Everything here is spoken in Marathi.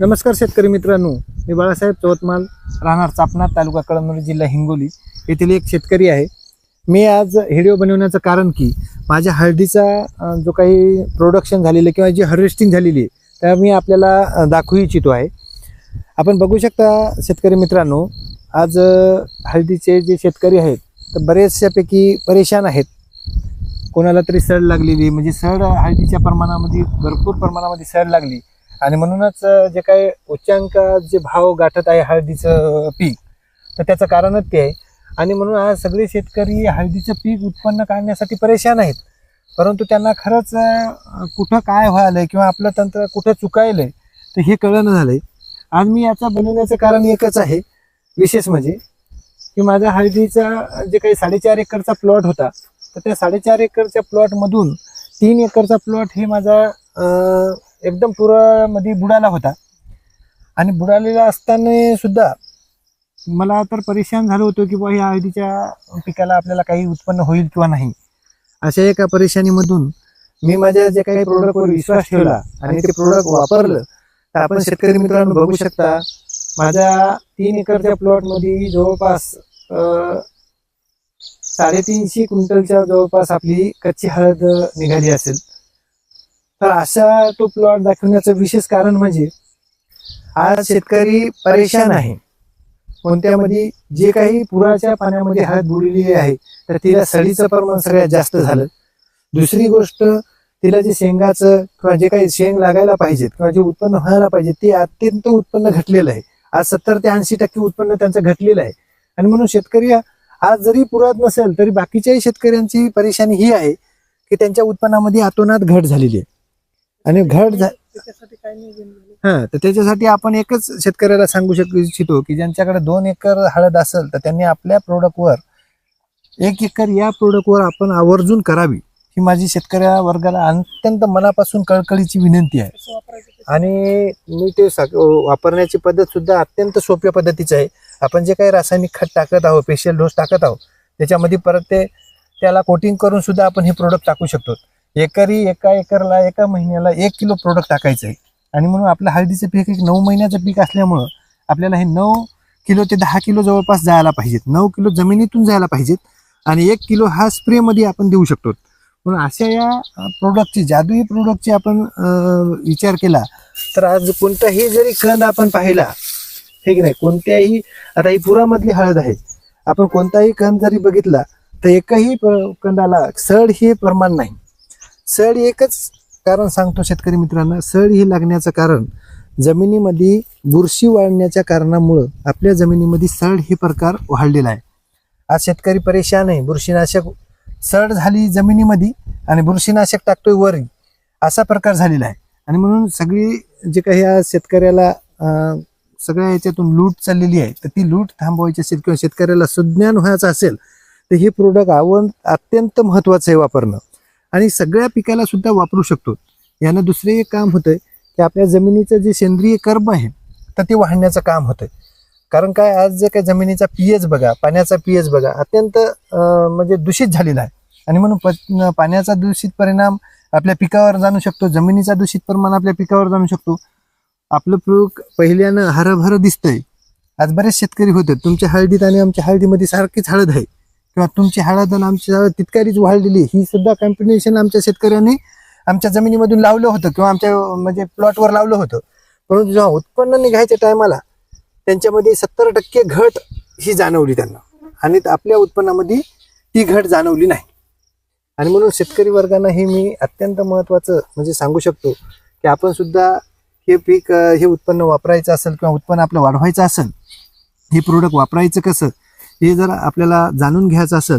नमस्कार शेतकरी मित्रांनो मी बाळासाहेब चवतमाल राहणार चापणार तालुका कळमनुरी जिल्हा हिंगोली येथील एक शेतकरी आहे. मी आज व्हिडिओ बनवण्याचं कारण की माझ्या हळदीचा जो काही प्रोडक्शन झालेलं किंवा जी हार्वेस्टिंग झालेली आहे त्या मी आपल्याला दाखवू इच्छितो आहे. आपण बघू शकता शेतकरी मित्रांनो आज हळदीचे जे शेतकरी आहेत तर बरेचशापैकी परेशान आहेत. कोणाला तरी सड लागलेली म्हणजे सड हळदीच्या प्रमाणामध्ये भरपूर प्रमाणामध्ये सड लागली. आणि म्हणूनच जे काही उच्चांक जे भाव गाठत आहे हळदीचं पीक तर त्याचं कारणच ते आहे. आणि म्हणून आज सगळे शेतकरी हळदीचं पीक उत्पन्न काढण्यासाठी परेशान आहेत. परंतु त्यांना खरंच कुठं काय व्हायलंय किंवा आपलं तंत्र कुठं चुकायलंय तर हे कळणं झालंय. आज मी याचा बनवण्याचं कारण एकच आहे विशेष म्हणजे की माझा हळदीचा जे काही साडेचार एकरचा प्लॉट होता तर त्या साडेचार एकरच्या प्लॉटमधून तीन एकरचा प्लॉट हे माझा एकदम पुरामध्ये बुडाला होता. आणि बुडालेला असताना सुद्धा मला तर परेशान झालो होतो की बुवा ह्या हळदीच्या पिकाला आपल्याला काही उत्पन्न होईल किंवा नाही. अशा एका परेशानीमधून मी माझ्या जे काही प्रोडक्टवर विश्वास ठेवला आणि ते प्रोडक्ट वापरलं तर आपण शेतकरी मित्रांनो बघू शकता माझ्या तीन एकरच्या प्लॉटमध्ये जवळपास साडेतीनशे क्विंटलच्या जवळपास आपली कच्ची हळद निघाली असेल. तर असा तो प्लॉट दाखवण्याचं विशेष कारण म्हणजे आज शेतकरी परेशान आहे. कोणत्यामध्ये जे काही पुराच्या पाण्यामध्ये हात बुडलेली आहे तर तिला सडीचं प्रमाण सगळ्यात जास्त झालं. दुसरी गोष्ट तिला जे शेंगाचं किंवा जे काही शेंग लागायला पाहिजेत किंवा जे उत्पन्न व्हायला पाहिजे ते अत्यंत उत्पन्न घटलेलं आहे. आज सत्तर ते ऐंशी टक्के उत्पन्न त्यांचं घटलेलं आहे. आणि म्हणून शेतकरी आज जरी पुरात नसेल तरी बाकीच्याही शेतकऱ्यांची परेशानी ही आहे की त्यांच्या उत्पन्नामध्ये आतोनात घट झालेली आहे. आणि घट झा हा तर त्याच्यासाठी आपण एकच शेतकऱ्याला सांगू शक इच्छितो की ज्यांच्याकडे दोन एकर हळद असेल तर त्यांनी आपल्या प्रोडक्टवर एक एकर या प्रोडक्टवर आपण आवर्जून करावी ही माझी शेतकऱ्या वर्गाला अत्यंत मनापासून कळकळीची विनंती आहे. आणि मी ते वापरण्याची पद्धत सुद्धा अत्यंत सोप्या पद्धतीची आहे. आपण जे काही रासायनिक खत टाकत आहोत स्पेशल डोस टाकत आहोत त्याच्यामध्ये परत ते त्याला कोटिंग करून सुद्धा आपण हे प्रोडक्ट टाकू शकतो. एकरी एका एकरला एका महिन्याला एक किलो प्रोडक्ट टाकायचं आहे. आणि म्हणून आपलं हळदीचं पीक एक नऊ महिन्याचं पीक असल्यामुळं आपल्याला हे नऊ किलो ते दहा किलो जवळपास जायला पाहिजेत. नऊ किलो जमिनीतून जायला पाहिजेत. आणि एक किलो हा स्प्रेमध्ये आपण देऊ शकतो. म्हणून अशा या प्रोडक्टची जादुई प्रोडक्टची आपण विचार केला तर आज कोणताही जरी कंद आपण पाहिला हे की नाही कोणत्याही आता ही पुरामधली हळद आहे. आपण कोणताही कंद जरी बघितला तर एकही कंदाला सड हे प्रमाण नाही. सड एकच कारण सांगतो शेतकरी मित्रांना. सड ही लागण्याचं कारण जमिनीमध्ये बुरशी वाढण्याच्या कारणामुळं आपल्या जमिनीमध्ये सड हे प्रकार वाढलेला आहे. आज शेतकरी परेशान आहे. बुरशीनाशक सड झाली जमिनीमध्ये आणि बुरशीनाशक टाकतोय वरी. असा प्रकार झालेला आहे. आणि म्हणून सगळी जे काही आज शेतकऱ्याला सगळ्या याच्यातून लूट चाललेली आहे तर ती लूट थांबवायची असेल किंवा शेतकऱ्याला सुज्ञान व्हायचं असेल तर हे प्रोडक्ट आव अत्यंत महत्वाचं आहे वापरणं. आणि सगळ्या पिकाला सुद्धा वापरू शकतो. यानं दुसरे एक काम होतं की आपल्या जमिनीचं जे सेंद्रिय कर्म आहे तर ते वाढण्याचं काम होतं कारण काय आज जे काय जमिनीचा पीएच बघा पाण्याचा पीएच बघा अत्यंत म्हणजे दूषित झालेला आहे. आणि म्हणून प- पाण्याचा दूषित परिणाम आपल्या पिकावर जाणू शकतो जमिनीचा दूषित परिणाम आपल्या पिकावर जाणू शकतो. आपलं पीक पहिल्यानं हरभर दिसतंय. आज बरेच शेतकरी होते तुमच्या हळदीत आणि आमच्या हळदीमध्ये सारखीच हळद आहे. किंवा तुमची हळद आणि आमची हळद तितकारीच वाढलेली ही सुद्धा कॉम्बिनेशन आमच्या शेतकऱ्यांनी आमच्या जमिनीमधून लावलं होतं किंवा आमच्या म्हणजे प्लॉटवर लावलं होतं. परंतु जेव्हा उत्पन्न निघायच्या टायमाला त्यांच्यामध्ये सत्तर टक्के घट ही जाणवली त्यांना. आणि आपल्या उत्पन्नामध्ये ती घट जाणवली नाही. आणि म्हणून शेतकरी वर्गांना हे मी अत्यंत महत्त्वाचं म्हणजे सांगू शकतो की आपण सुद्धा हे पीक हे उत्पन्न वापरायचं असेल किंवा उत्पन्न आपलं वाढवायचं असेल हे प्रोडक्ट वापरायचं कसं? हे जर आपल्याला जाणून घ्यायचं असेल